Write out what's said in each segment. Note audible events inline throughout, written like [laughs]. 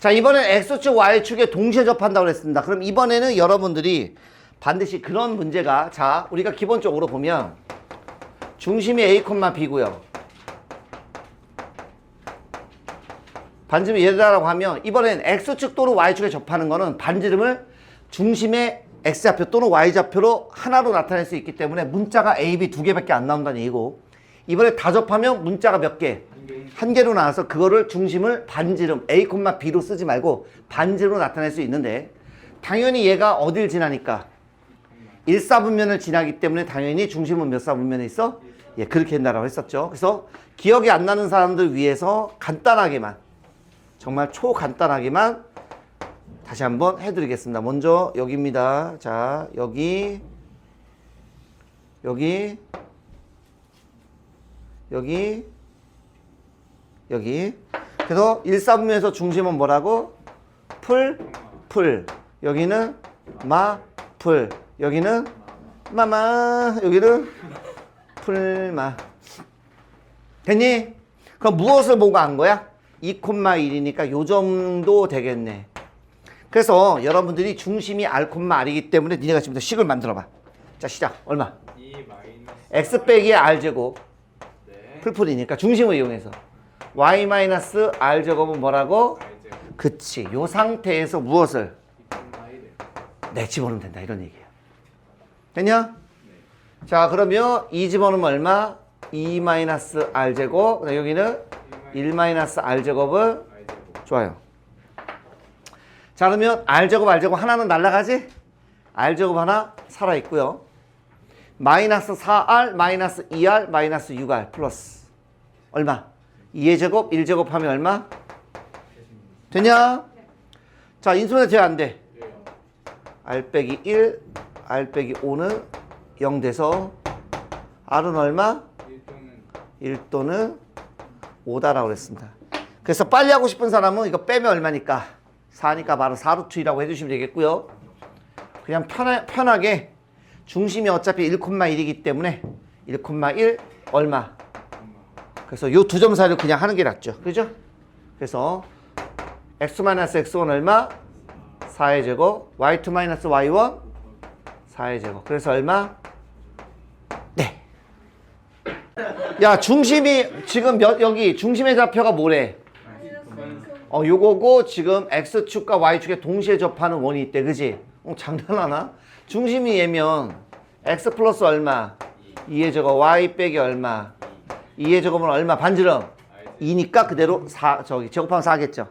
자, 이번엔 X축, Y축에 동시에 접한다고 그랬습니다. 그럼 이번에는 여러분들이 반드시 그런 문제가, 자, 우리가 기본적으로 보면 중심이 A, B고요. 반지름 얘다라고 하면 이번엔 X축 또는 Y축에 접하는 거는 반지름을 중심의 X좌표 또는 Y좌표로 하나로 나타낼 수 있기 때문에 문자가 A, B 두 개밖에 안 나온다는 얘기고 이번에 다 접하면 문자가 몇 개? 한 개로 나와서 그거를 중심을 반지름 A, B로 쓰지 말고 반지름으로 나타낼 수 있는데 당연히 얘가 어딜 지나니까 1사분면을 지나기 때문에 당연히 중심은 몇 사분면에 있어? 예, 그렇게 한다라고 했었죠. 그래서 기억이 안 나는 사람들 위해서 간단하게만 정말 초간단하게만 다시 한번 해드리겠습니다. 먼저 여기입니다. 자, 여기 여기 여기 여기. 그래서 1사분면에서 중심은 뭐라고? 풀, 풀. 여기는 마, 풀. 여기는 마마. 여기는 풀마. 됐니? 그럼 무엇을 보고 한 거야? 2,1이니까 요 정도 되겠네. 그래서 여러분들이 중심이 R이기 때문에 니네가 지금부터 식을 만들어 봐 자 시작. 얼마? 2 마이너스 X 빼기 R제곱. 네. 풀풀이니까 중심을 이용해서 y 마이너스 r 제곱은 뭐라고? 그치. 요 상태에서 무엇을 2,1에 내 집어넣으면 된다 이런 얘기야. 됐냐? 자 그러면 이 집어넣으면 얼마? 2 마이너스 r 제곱. 여기는 1 마이너스 r 제곱은 알제곱 좋아요. 자 그러면 r 제곱 r 제곱 하나는 날라가지? r 제곱 하나 살아 있고요. 마이너스 4r 마이너스 2r 마이너스 6r 플러스 얼마? 2의 제곱 1제곱 하면 얼마? 되냐? 자 인수분해 돼야 안 돼. r 빼기 1 r 빼기 5는 0 돼서 r은 얼마? 1또는 1 또는 5다라고 그랬습니다. 그래서 빨리 하고 싶은 사람은 이거 빼면 얼마니까? 4니까 바로 4루트이라고 해주시면 되겠고요. 그냥 편하, 편하게 중심이 어차피 1,1이기 때문에 1,1 얼마? 그래서 요 두 점 사이를 그냥 하는 게 낫죠. 그죠? 그래서 x-x1 얼마? 4의 제곱 y2-y1 4의 제곱 그래서 얼마? 네. 야 중심이 지금 몇 여기 중심의 좌표가 뭐래? 어 요거고 지금 x축과 y축에 동시에 접하는 원이 있대 그지? 어 장난하나? 중심이 얘면 x 플러스 얼마? 2의 제곱 y 빼기 얼마? 2의 제곱은 얼마? 반지름. 2니까 그대로 4 저기 제곱하면 4겠죠.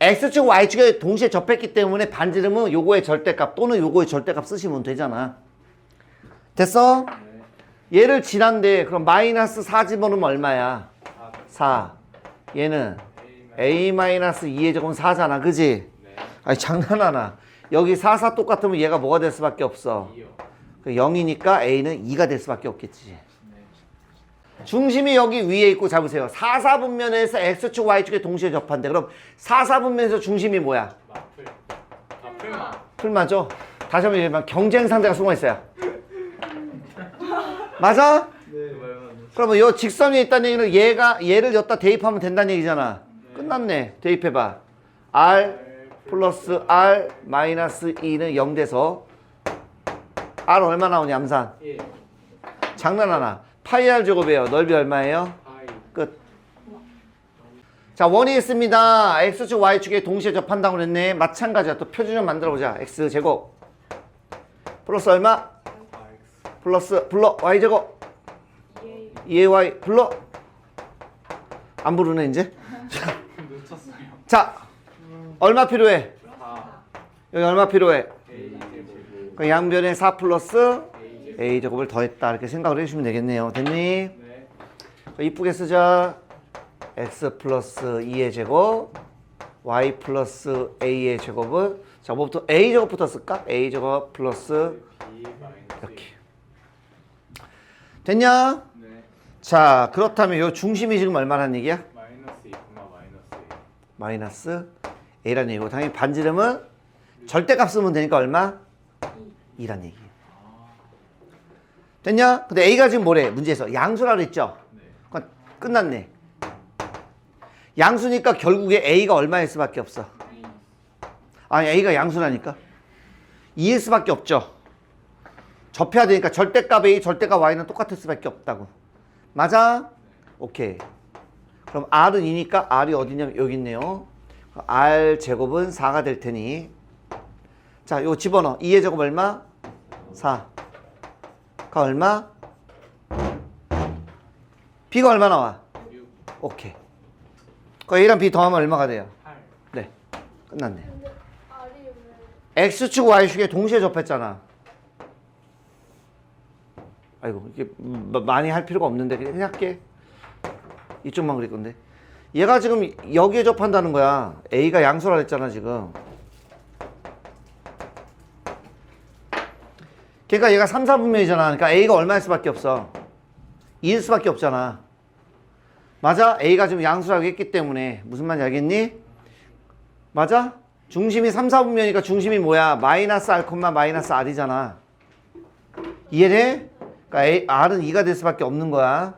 x축 y축에 동시에 접했기 때문에 반지름은 요거의 절대값 또는 요거의 절대값 쓰시면 되잖아. 됐어? 얘를 지난데 그럼 마이너스 4 집어넣으면 얼마야? 4 얘는 a 마이너스 2의 제곱은 4잖아. 그지? 네. 아니 장난하나. 여기 4, 4 똑같으면 얘가 뭐가 될 수밖에 없어? 2요. 0이니까 a는 2가 될 수밖에 없겠지 중심이 여기 위에 있고 잡으세요 4, 4분면에서 x축 y축에 동시에 접한대 그럼 4, 4분면에서 중심이 뭐야? 마플 아 풀마 풀 맞아? 다시 한번 얘기해봐 경쟁 상대가 숨어 있어요 맞아? 네 그러면 요 직선이 있다는 얘기는 얘가 얘를 여기다 대입하면 된다는 얘기잖아. 끝났네. 대입해봐. r 플러스 r 마이너스 2는 0 돼서 r 얼마 나오냐 암산. 1 장난하나. 파이 r 제곱이에요. 넓이 얼마예요? 끝. 자 원이 있습니다. x축 y축에 동시에 접한다고 그랬네. 마찬가지야. 또 표준을 만들어 보자. x 제곱 플러스 얼마? 4x 플러스 불러 y 제곱 2ay 불러 안 부르네 이제 [laughs] 자 얼마 필요해 4 여기 얼마 필요해 양변에 4 플러스 A 제곱 a 제곱을 더했다 이렇게 생각을 해주시면 되겠네요. 됐니? 네 자, 이쁘게 쓰자. X 플러스 2의 제곱 y 플러스 a의 제곱을 자 뭐부터 a 제곱부터 쓸까? A 제곱 플러스 2 마이너스 이렇게. 됐냐? 1. 네. 자 그렇다면 요 중심이 지금 얼마라는 얘기야? 마이너스 2, 마이너스 1 마이너스 a라는 얘기고 당연히 반지름은 절대값 쓰면 되니까 얼마? 2란 얘기예요. 됐냐? 근데 a가 지금 뭐래? 문제에서 양수라 그랬죠? 네 그건 끝났네. 양수니까 결국에 a가 얼마일 수밖에 없어? 아니 A가 양수라니까 2일 수밖에 없죠 접해야 되니까 절대값 A 절대값 Y는 똑같을 수밖에 없다고 맞아? 오케이 그럼 R은 2니까 R이 어디냐면 여기 있네요 R 제곱은 4가 될 테니 자 요거 집어넣어 2의 제곱 얼마? 4 가 얼마? B가 얼마 나와? 6, 오케이 그 A랑 B 더하면 얼마가 돼요? 8. 네 끝났네 근데 R이 왜 X축 Y축에 동시에 접했잖아 아이고 이게 마- 많이 할 필요가 없는데 그냥 할게 이쪽만 그릴 건데 얘가 지금 여기에 접한다는 거야 A가 양수라 했잖아 지금 그러니까 얘가 3, 4분면이잖아 그러니까 A가 얼마일 수밖에 없어 2일 수밖에 없잖아 맞아? A가 지금 양수라고 했기 때문에 무슨 말인지 알겠니? 맞아? 중심이 3, 4분면이니까 중심이 뭐야? 마이너스 R, 마이너스 R이잖아. 이해돼? 그러니까 A, R은 2가 될 수밖에 없는 거야.